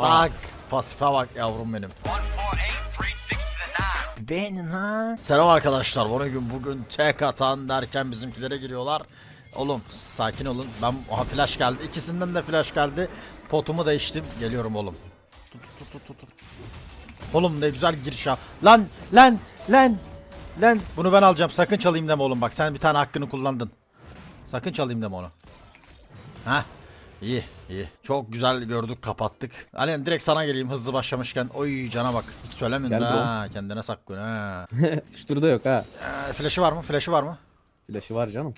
Tak. Pasife bak yavrum benim. 148, 360 to the 9. Beğenin lan. Selam arkadaşlar. Bugün bugün tek atan derken bizimkilere giriyorlar. Oğlum sakin olun. Ben aha flash geldi. İkisinden de flash geldi. Potumu değiştim. Geliyorum oğlum. Tut tut tut tut. Oğlum ne güzel giriş ya. Lan lan lan lan. Bunu ben alacağım. Sakın çalayım deme oğlum bak. Sen bir tane hakkını kullandın. Sakın çalayım deme onu. Ha? İyi iyi. Çok güzel gördük kapattık. Alem direkt sana geleyim hızlı başlamışken. Oy cana bak. Hiç söylemeyin Gel ha. Kendine saklıyorsun ha. Tutuşturu da yok ha. Ee, flash'ı var mı? Flash'ı var mı? Flash'ı var canım.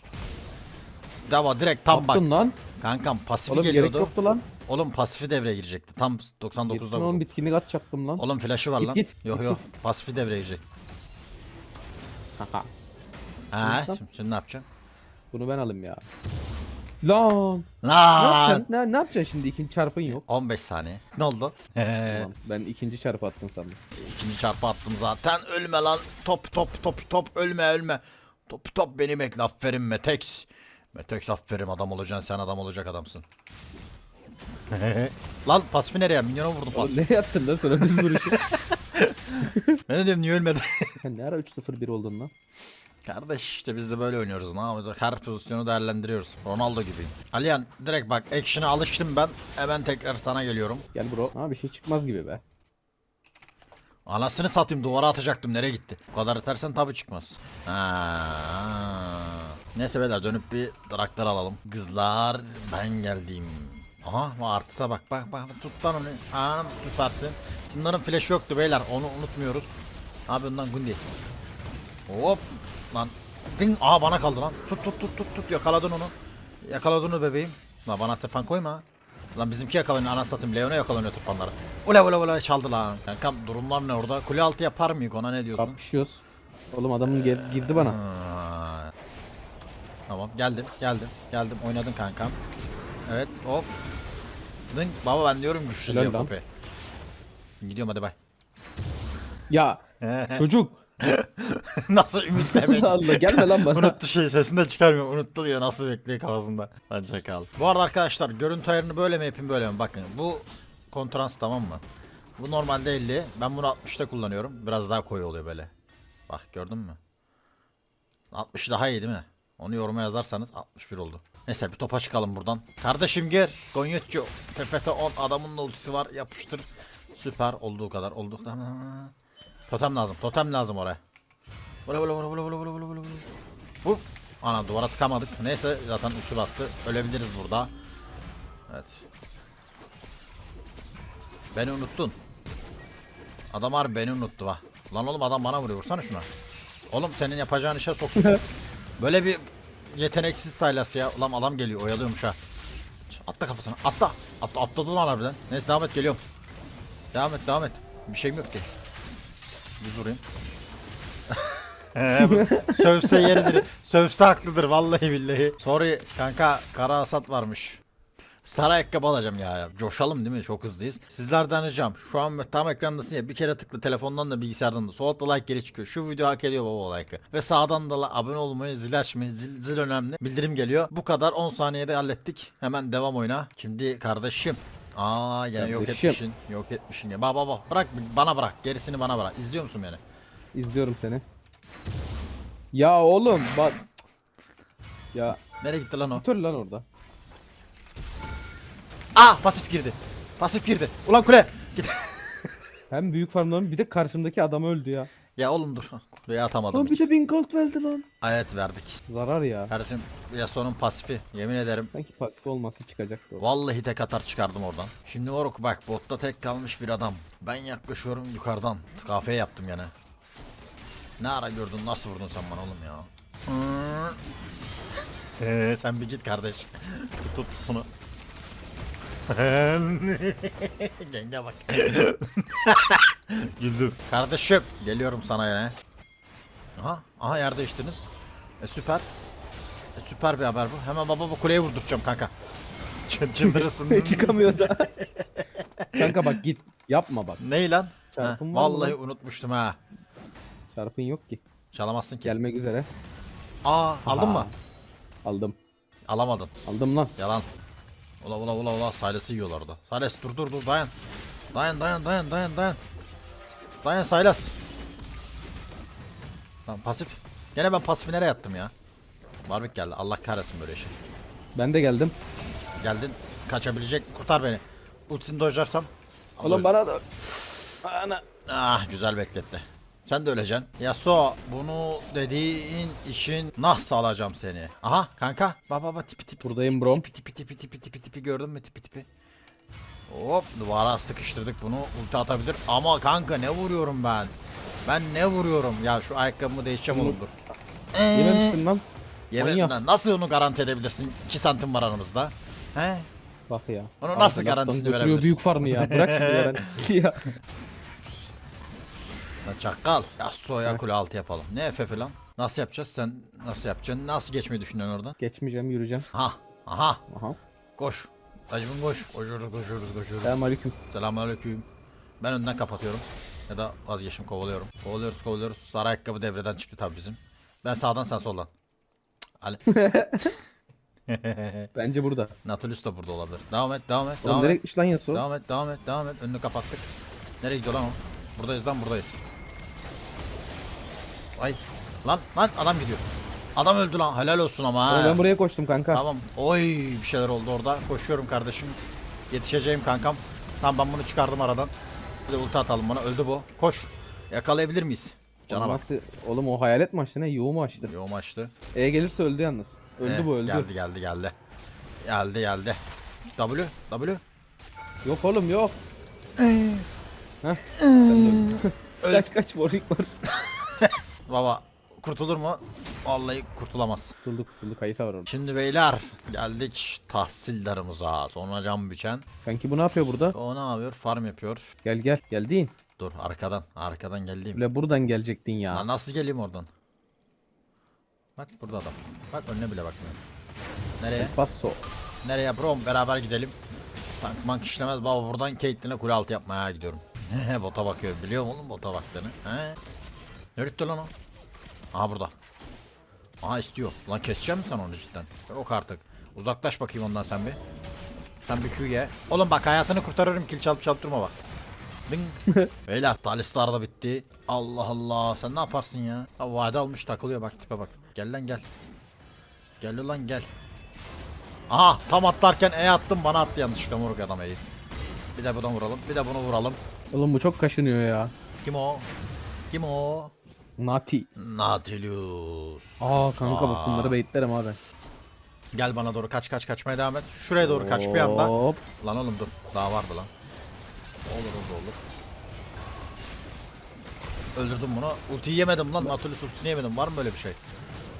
Dava direkt tam bak. Attın lan. Kankam pasifi Oğlum gerek geliyordu. yoktu lan. Oğlum pasifi devreye girecekti. Tam 99'da Gitsin oğlum vurdum. bitkinlik atacaktım lan. Oğlum flash'ı var Git, lan. git, yok git, yok. Pasifi devreye girecek. Ha, şimdi, şimdi ne yapacaksın? Bunu ben alayım ya. Lan. Ne Lan! yapacaksın? Ne, ne yapacaksın şimdi? İkinci çarpın yok. 15 saniye. Ne oldu? Ulan ben ikinci çarpı attın sandım. İkinci çarpı attım zaten. Ölme lan. Top top top top ölme ölme. Top top beni bekle. Aferin Metex. Metex aferin adam olacaksın sen adam olacak adamsın. lan pasifi nereye? Minyona vurdum Oğlum pasifi. nereye attın lan sonra düz vuruşu? Ben de diyorum niye ölmedi? Sen ne ara 3-0-1 oldun lan? Kardeş işte biz de böyle oynuyoruz. Ne yapacağız? Her pozisyonu değerlendiriyoruz. Ronaldo gibi. Aliyan direkt bak action'a alıştım ben. Hemen tekrar sana geliyorum. Gel bro. Ha bir şey çıkmaz gibi be. Anasını satayım duvara atacaktım nereye gitti? Bu kadar atarsan tabi çıkmaz. Ha. Neyse beyler dönüp bir traktör alalım. Kızlar ben geldim. Aha artısa bak bak bak tut lan onu. Anam tutarsın. Bunların flash yoktu beyler onu unutmuyoruz. Abi ondan Gundi. Hop lan. Ding. Aa bana kaldı lan. Tut tut tut tut tut yakaladın onu. Yakaladın onu bebeğim. Lan bana tepan koyma. Lan bizimki yakalanıyor ana satayım. Leon'a yakalanıyor tırpanları. Ula ula ula çaldı lan. Kankam durumlar ne orada? Kule altı yapar mıyız ona ne diyorsun? Kapışıyoruz. Oğlum adamın gel- girdi bana. Tamam geldim geldim geldim oynadın kankam. Evet hop. Dın baba ben diyorum güçlü lan. Poppy. Gidiyorum hadi bay. Ya çocuk. Nasıl ümitlemek? Allah gelme lan bana. Unuttu şey sesini de çıkarmıyor. Unuttu diyor nasıl bekliyor kafasında. Lan çakal. Bu arada arkadaşlar görüntü ayarını böyle mi yapayım böyle mi? Bakın bu kontrast tamam mı? Bu normalde 50. Ben bunu 60'ta kullanıyorum. Biraz daha koyu oluyor böyle. Bak gördün mü? 60 daha iyi değil mi? Onu yoruma yazarsanız 61 oldu. Neyse bir topa çıkalım buradan. Kardeşim gel. Gonyetço. TFT 10 adamın da ultisi var. Yapıştır. Süper olduğu kadar. Olduğu kadar. Totem lazım. Totem lazım oraya. Vula vula vula vula vula vula vula vula. Bu. Ana duvara tıkamadık. Neyse zaten ulti bastı. Ölebiliriz burada. Evet. Beni unuttun. Adam harbi beni unuttu ha. Lan oğlum adam bana vuruyor. Vursana şuna. Oğlum senin yapacağın işe soktum. Böyle bir yeteneksiz saylas ya. Ulan adam geliyor. Oyalıyormuş ha. Atla kafasına. Atla. Atla atladı lan harbiden. Neyse devam et geliyorum. Devam et devam et. Bir şeyim yok ki. Düz vurayım. Bu Sövse yeridir. Sövse haklıdır vallahi billahi. Sorry kanka kara hasat varmış. Sarı ayakkabı alacağım ya. Coşalım değil mi? Çok hızlıyız. Sizlerden ricam şu an tam ekrandasın ya bir kere tıkla telefondan da bilgisayardan da. Sol like geri çıkıyor. Şu video hak ediyor baba like'ı. Ve sağdan da abone olmayı, zil açmayı, zil, zil önemli. Bildirim geliyor. Bu kadar 10 saniyede hallettik. Hemen devam oyuna. Şimdi kardeşim. Aa gene yok Kardeşim. etmişsin. Yok etmişsin ya. Baba baba bırak bana bırak. Gerisini bana bırak. İzliyor musun beni? İzliyorum seni. Ya oğlum bak. Ya Nereye gitti lan o? otur lan orada. Ah pasif girdi. Pasif girdi. Ulan kule. Git. Hem büyük farmların bir de karşımdaki adam öldü ya. ya oğlum dur. Kuleye atamadım. Lan bir hiç. de 1000 gold verdi lan. Evet verdik. Zarar ya. Kardeşim Yasuo'nun pasifi. Yemin ederim. Sanki pasif olması çıkacaktı. o. Vallahi tek atar çıkardım oradan. Şimdi moruk bak botta tek kalmış bir adam. Ben yaklaşıyorum yukarıdan. Kafe yaptım yani. Ne ara gördün nasıl vurdun sen bana oğlum ya? Eee sen bir git kardeş. Tut tut bunu. Genge bak. Güldüm. Kardeşim geliyorum sana yine. Aha, aha yer değiştiniz. E süper. E, süper bir haber bu. Hemen baba bu kuleye vurduracağım kanka. Çı- Çıldırırsın. Çıkamıyor da. Kanka bak git. Yapma bak. Ney lan? Ha, var mı vallahi lan? unutmuştum ha. Çarpın yok ki. Çalamazsın ki. Gelmek üzere. Aa aldın Aha. mı? Aldım. Alamadın. Aldım lan. Yalan. Ula ula ula ula Silas'ı yiyorlar orada. Silas dur dur dur dayan. Dayan dayan dayan dayan dayan. Dayan Silas. Tamam pasif. Gene ben pasifi nereye attım ya? Barbik geldi. Allah kahretsin böyle işi. Ben de geldim. Geldin. Kaçabilecek. Kurtar beni. Ultisini dojlarsam. Oğlum bana da. Ana. Ah güzel bekletti. Sen de öleceksin. Yasuo bunu dediğin işin nasıl alacağım seni? Aha kanka. Baba baba tipi tipi. Buradayım brom. Tipi tipi tipi tipi tipi tipi gördün mü tipi tipi. Hop duvara sıkıştırdık bunu. Ulti atabilir. Ama kanka ne vuruyorum ben? Ben ne vuruyorum? Ya şu ayakkabımı değişeceğim oğlum dur. Yememiştim lan. Yemedim manyak. lan. Nasıl onu garanti edebilirsin? 2 santim var aramızda. He? Bak ya. Onu nasıl laftan garantisini götürüyor verebilirsin? büyük farmı ya. Bırak şimdi ya. Lan çakal. Yasuo'ya kule altı yapalım. Ne FF lan? Nasıl yapacağız? Sen nasıl yapacaksın? Nasıl geçmeyi düşünüyorsun oradan? Geçmeyeceğim yürüyeceğim. Ha, aha, Aha. koş. Acımın koş. Koşuyoruz, koşuyoruz, koşuyoruz. Selam aleyküm. Selamünaleyküm. Ben önden kapatıyorum. Ya da vazgeçtim kovalıyorum. Kovalıyoruz, kovalıyoruz. Sarı ayakkabı devreden çıktı tabii bizim. Ben sağdan sen soldan. Ali. Bence burada. Nautilus da burada olabilir. Devam et, devam et, Oğlum devam nereye et. gitmiş lan Yasuo? Devam et, devam et, devam et. Önünü kapattık. Nereye gidiyor lan o? Buradayız lan buradayız. Ay. Lan lan adam gidiyor. Adam öldü lan. Helal olsun ama ha. Oğlum ben buraya koştum kanka. Tamam. Oy bir şeyler oldu orada. Koşuyorum kardeşim. Yetişeceğim kankam. Tamam ben bunu çıkardım aradan. Bir de ulti atalım bana. Öldü bu. Koş. Yakalayabilir miyiz? Cana bak. nasıl- Oğlum o hayalet mi açtı ne? Yuğu mu açtı? Yoğum açtı. E gelirse öldü yalnız. Öldü Eh, bu öldü. Geldi geldi geldi. Geldi geldi. W W. Yok oğlum yok. Heh. sen de öldün. Öl- kaç kaç Warwick var. Baba kurtulur mu? Vallahi kurtulamaz. Tutulduk tutulduk kayısa var orada. Şimdi beyler geldik tahsildarımıza. Sonra cam biçen. Kanki bu ne yapıyor burada? O ne yapıyor? Farm yapıyor. Gel gel geldin. Dur arkadan. Arkadan geldiğim. Bile buradan gelecektin ya. Lan nasıl geleyim oradan? Bak burada adam. Bak önüne bile bakmıyor. Nereye? Passo. Nereye bro? Beraber gidelim. Tank mank işlemez. Baba buradan Caitlyn'e kule altı yapmaya gidiyorum. bota bakıyor. Biliyor musun oğlum bota baktığını? He? Gitti lan o? Aha burada. Aha istiyor. Lan keseceğim mi sen onu cidden? Yok artık. Uzaklaş bakayım ondan sen bir. Sen bir Q ye. Oğlum bak hayatını kurtarırım. Kill çalıp çalıp durma bak. Ding. Beyler talislar da bitti. Allah Allah. Sen ne yaparsın ya? Ha, vade almış takılıyor bak tipe bak. Gel lan gel. Gel lan gel. Aha tam atlarken E attım bana attı yanlışlıkla moruk adam E'yi. Bir de bunu vuralım. Bir de bunu vuralım. Oğlum bu çok kaşınıyor ya. Kim o? Kim o? Nati. Nautilus. Aa kanka bak bunları baitlerim abi. Gel bana doğru kaç kaç kaçmaya devam et. Şuraya doğru kaç bir anda. Hop. Lan oğlum dur. Daha vardı lan. Olur olur olur. Öldürdüm bunu. Ultiyi yemedim lan. Nautilus ultisini yemedim. Var mı böyle bir şey?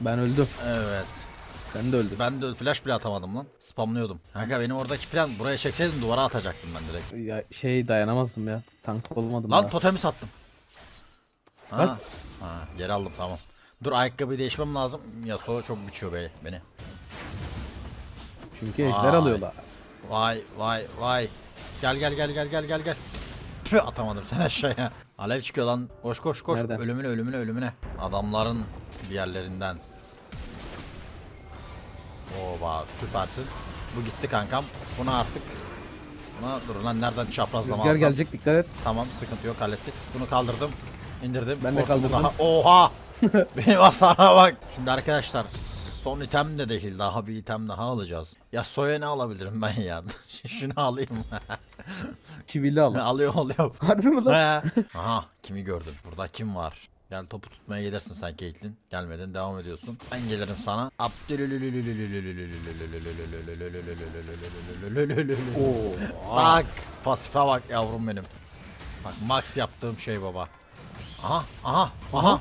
Ben öldüm. Evet. Sen de öldün. Ben de flash bile atamadım lan. Spamlıyordum. Kanka benim oradaki plan buraya çekseydim duvara atacaktım ben direkt. Ya şey dayanamazdım ya. Tank olmadım Lan ya. totemi sattım. Ha. Bak. Ha. Geri aldım tamam. Dur ayakkabıyı değişmem lazım. Yasuo çok biçiyor be beni. Çünkü ejder Vay. alıyorlar. Vay vay vay. Gel gel gel gel gel gel gel. Tüh, atamadım sen aşağıya. Alev çıkıyor lan. Koş koş koş. Nereden? Ölümüne ölümüne ölümüne. Adamların diğerlerinden. Oba süpersin. Bu gitti kankam. Bunu artık Buna dur lan nereden çaprazlama Rüzgar alsam. gelecek dikkat et. Tamam sıkıntı yok hallettik. Bunu kaldırdım. İndirdim. Ben de Hortumu kaldırdım. Daha... Oha! Benim hasara bak. Şimdi arkadaşlar son item de değil daha bir item daha alacağız. Ya soya ne alabilirim ben ya? Şunu alayım. Çivili al. Alıyor oluyor. Harbi mi lan? He. Aha kimi gördün? Burada kim var? Gel topu tutmaya gelirsin sen Caitlyn. Gelmedin devam ediyorsun. Ben gelirim sana. Oo. Tak. Pasife bak yavrum benim. Bak max yaptığım şey baba. Aha aha aha.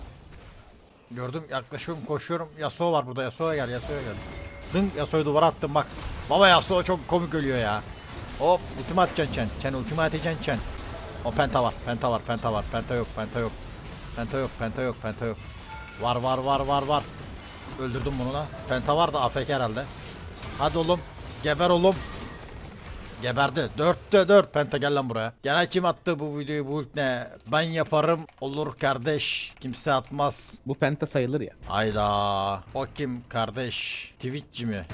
Gördüm yaklaşıyorum koşuyorum. Yasuo var burada Yasuo'ya gel Yasuo'ya gel. Dın Yasuo'yu duvara attım bak. Baba Yasuo çok komik ölüyor ya. Hop ultimi atacaksın Chen. Chen ultimi atacaksın Chen. O penta var penta var penta var penta yok penta yok. Penta yok penta yok penta yok. Var var var var var. Öldürdüm bunu da. Penta var da AFK herhalde. Hadi oğlum. Geber oğlum. Geberdi. Dörtte dört. Penta gel lan buraya. Gene kim attı bu videoyu bu ilk ne? Ben yaparım olur kardeş. Kimse atmaz. Bu penta sayılır ya. Hayda. O kim kardeş? Twitch'ci mi?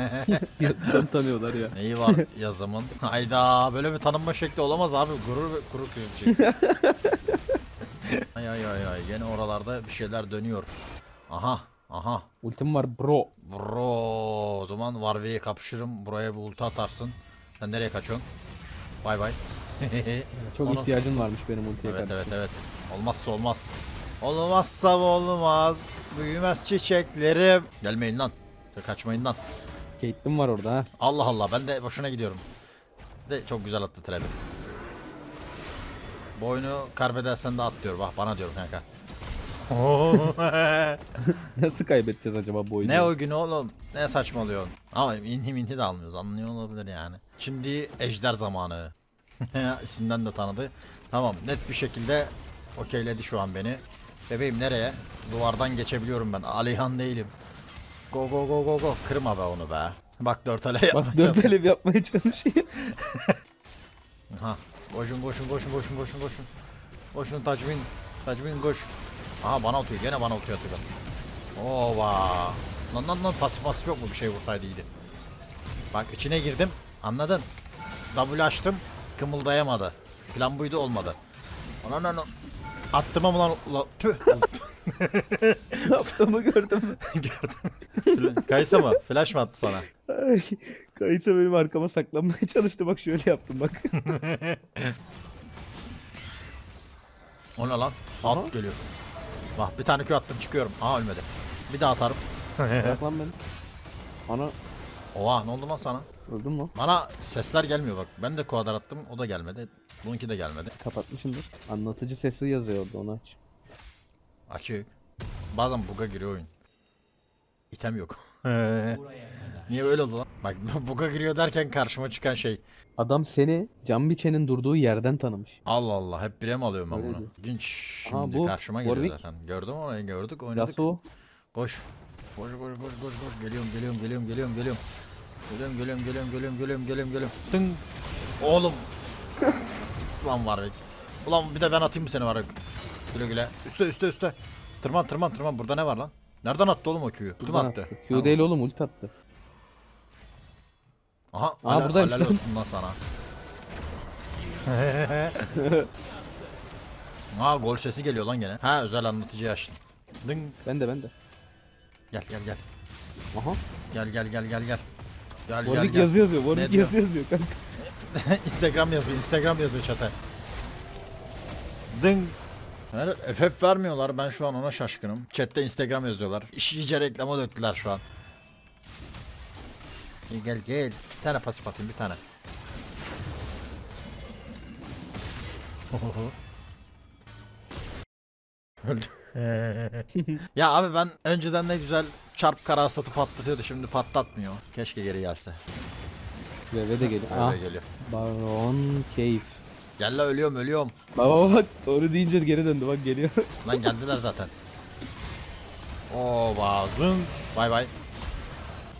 Yazıdan tanıyorlar ya. Neyi var yazımın? Hayda böyle bir tanınma şekli olamaz abi. Gurur ve kuru kıyım ay ay ay ay. Gene oralarda bir şeyler dönüyor. Aha. Aha. Ultim var bro. Bro. O zaman Warwick'e kapışırım. Buraya bir ulti atarsın. Sen nereye kaçıyorsun? Bay bay. Çok Ona- ihtiyacın varmış benim ultiye Evet karşı. evet evet. Olmazsa olmaz. Olmazsa olmaz. Büyümez çiçeklerim. Gelmeyin lan. Kaçmayın lan. Caitlyn var orada ha. Allah Allah ben de boşuna gidiyorum. De çok güzel attı trebi. Boynu karbedersen de at diyor. Bak bana diyorum kanka. Nasıl kaybedeceğiz acaba bu oyunu? ne o gün oğlum? Ne saçmalıyorsun? Ama inhi minhi de almıyoruz. Anlıyor olabilir yani. Şimdi ejder zamanı. İsimden de tanıdı. Tamam net bir şekilde okeyledi şu an beni. Bebeğim nereye? Duvardan geçebiliyorum ben. Alihan değilim. Go go go go go. Kırma be onu be. Bak dört ale yapma. Bak dört elev yapmaya çalışıyor. Ha. Koşun koşun koşun koşun koşun koşun. Koşun Tacmin. Tacmin koş. Aha bana atıyor. Gene bana atıyor atıyor. Ova. Lan lan lan pasif pasif yok mu bir şey vursaydı iyiydi. Bak içine girdim. Anladın? W açtım. Kımıldayamadı. Plan buydu olmadı. Ana ana. Attım ama lan. Ula, tüh. yaptığımı gördüm. Gördüm. Kaysa mı? Flash mı attı sana? Ay, Kayısa benim arkama saklanmaya çalıştı bak şöyle yaptım bak. O ne lan? Aha. At geliyor. Bak bir tane Q attım çıkıyorum. Aa ölmedi. Bir daha atarım. Bırak lan beni. Ana Oha ne oldu lan sana? öldüm mü? Bana sesler gelmiyor bak. Ben de kuadar attım. O da gelmedi. Bununki de gelmedi. Kapatmışımdır. Anlatıcı sesi yazıyor orada onu aç. Açık. Bazen buga giriyor oyun. İtem yok. Niye böyle oldu lan? Bak buga giriyor derken karşıma çıkan şey. Adam seni Can Biçen'in durduğu yerden tanımış. Allah Allah hep bire mi alıyorum ben Öyle bunu? diyor. İlginç. Şimdi Aa, bu karşıma geliyor Warwick. zaten. Gördüm orayı gördük oynadık. Yasuo. Koş. Koş koş koş koş koş. Geliyorum geliyorum geliyorum geliyorum geliyorum. Geliyorum geliyorum geliyorum geliyorum geliyorum geliyorum geliyorum. Tın. Oğlum. Ulan var Ulan bir de ben atayım mı seni var Güle güle. Üste üste üste. Tırman tırman tırman. Burada ne var lan? Nereden attı oğlum o Q'yu? Kim Buradan attı? attı. Q değil oğlum ulti attı. Aha. Aa, buradaymış helal lan. olsun lan sana. Aa gol sesi geliyor lan gene. Ha özel anlatıcı açtım. Ding. Ben de ben de. Gel gel gel. Aha. Gel gel gel gel gel. Gel gel Warwick gel. yazı yazıyor. Warwick yazı yazıyor kanka. Instagram yazıyor, Instagram yazıyor chat'e. Ding. Yani FF vermiyorlar. Ben şu an ona şaşkınım. Chat'te Instagram yazıyorlar. İş iyice reklama döktüler şu an. Gel gel gel. Bir tane pasif atayım bir tane. Öldü. ya abi ben önceden ne güzel çarp kara satıp patlatıyordu şimdi patlatmıyor. Keşke geri gelse. VV de geliyor. Öyle Ah. geliyor. Baron Cave. Gel la ölüyorum ölüyorum. Baba bak doğru deyince geri döndü bak geliyor. Lan geldiler zaten. Oo bazın. Bay bay.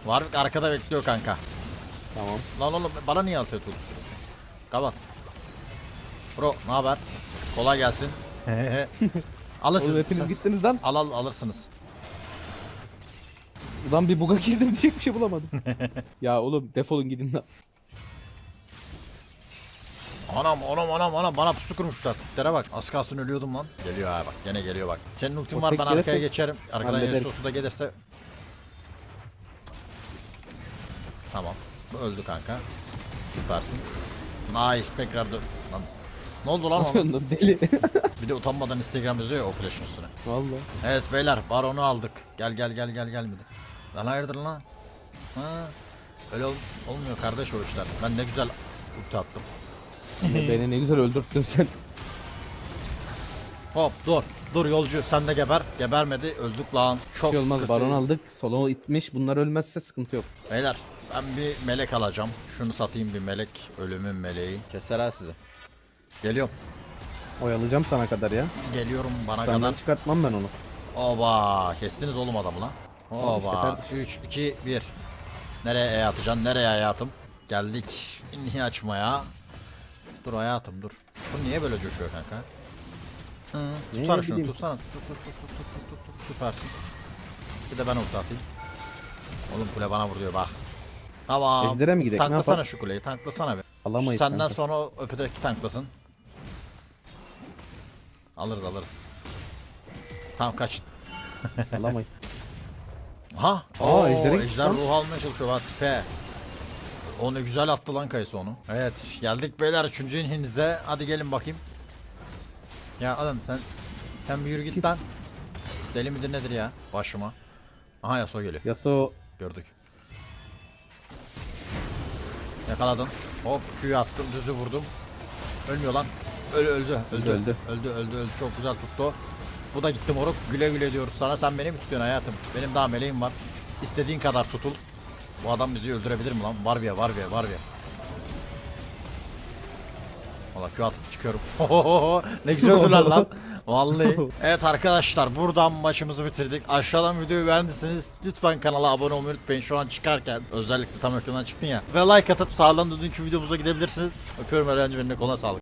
Var arkada bekliyor kanka. tamam. Lan oğlum bana niye atıyor tut? Kapat. Bro ne haber? Kolay gelsin. Alın Oğlum hepiniz gittiniz lan. Al al alırsınız. Ulan bir buga girdim diyecek bir şey bulamadım. ya oğlum defolun gidin lan. Anam anam anam anam bana pusu kurmuşlar. Tiplere bak. Az kalsın ölüyordum lan. Geliyor ha bak. Gene geliyor bak. Senin ultin var ben arkaya geçerim. Arkadan. Yasuo'su da gelirse. Tamam. Bu öldü kanka. Süpersin. Nice tekrar dön. Lan. Ne oldu lan ona? Deli. Bir de utanmadan Instagram yazıyor ya o flash'ın üstüne. Valla. Evet beyler baronu aldık. Gel gel gel gel gelmedi. Lan hayırdır lan? Ha. Öyle ol- olmuyor kardeş o işler. Ben ne güzel ulti attım. Beni ne güzel öldürttün sen. Hop dur. Dur yolcu sen de geber. Gebermedi öldük lan. Çok Bir şey olmaz kötü. baron aldık. Solo itmiş. Bunlar ölmezse sıkıntı yok. Beyler ben bir melek alacağım. Şunu satayım bir melek. Ölümün meleği. Keser ha sizi. Geliyorum. Oyalayacağım sana kadar ya. Geliyorum bana Senden kadar. çıkartmam ben onu. Oba kestiniz oğlum adamı lan. Oba kardeşim. 3 2 1. Nereye E atacaksın? Nereye hayatım? Geldik niye açmaya. Dur hayatım dur. Bu niye böyle coşuyor kanka? Hı, tutsana şunu bileyim. tutsana. Tut, tut, tut, tut, tut, tut, tut, tut. Süpersin. Bir de ben ulti atayım. Oğlum kule bana vuruyor bak. Tamam. Ejder'e mi gidelim? Tanklasana şu kuleyi tanklasana bir. Alamayız Senden kanka. sonra öpedeki tanklasın. Alırız alırız. Tamam kaç. Alamayız. Ha? Aa, Oo, ejderha ejder ruh almaya çalışıyor bak tipe. O ne güzel attı lan kayısı onu. Evet geldik beyler 3. inhinize. Hadi gelin bakayım. Ya adam sen sen bir yürü git lan. Deli midir nedir ya? Başıma. Aha Yasuo geliyor. Yasuo Gördük. Yakaladın. Hop Q'yu attım düzü vurdum. Ölmüyor lan. Öldü öldü. Öldü Öldü. öldü. Öldü öldü Çok güzel tuttu. Bu da gitti moruk. Güle güle diyoruz sana. Sen beni mi tutuyorsun hayatım? Benim daha meleğim var. İstediğin kadar tutul. Bu adam bizi öldürebilir mi lan? Var bir ya var bir ya var bir ya. Valla Q atıp çıkıyorum. ne güzel öldüler lan. Vallahi. Evet arkadaşlar buradan maçımızı bitirdik. Aşağıdan videoyu beğendiyseniz lütfen kanala abone olmayı unutmayın. Şu an çıkarken özellikle tam ekrandan çıktın ya. Ve like atıp sağdan dünkü videomuza gidebilirsiniz. Öpüyorum öğrenci benimle koluna sağlık.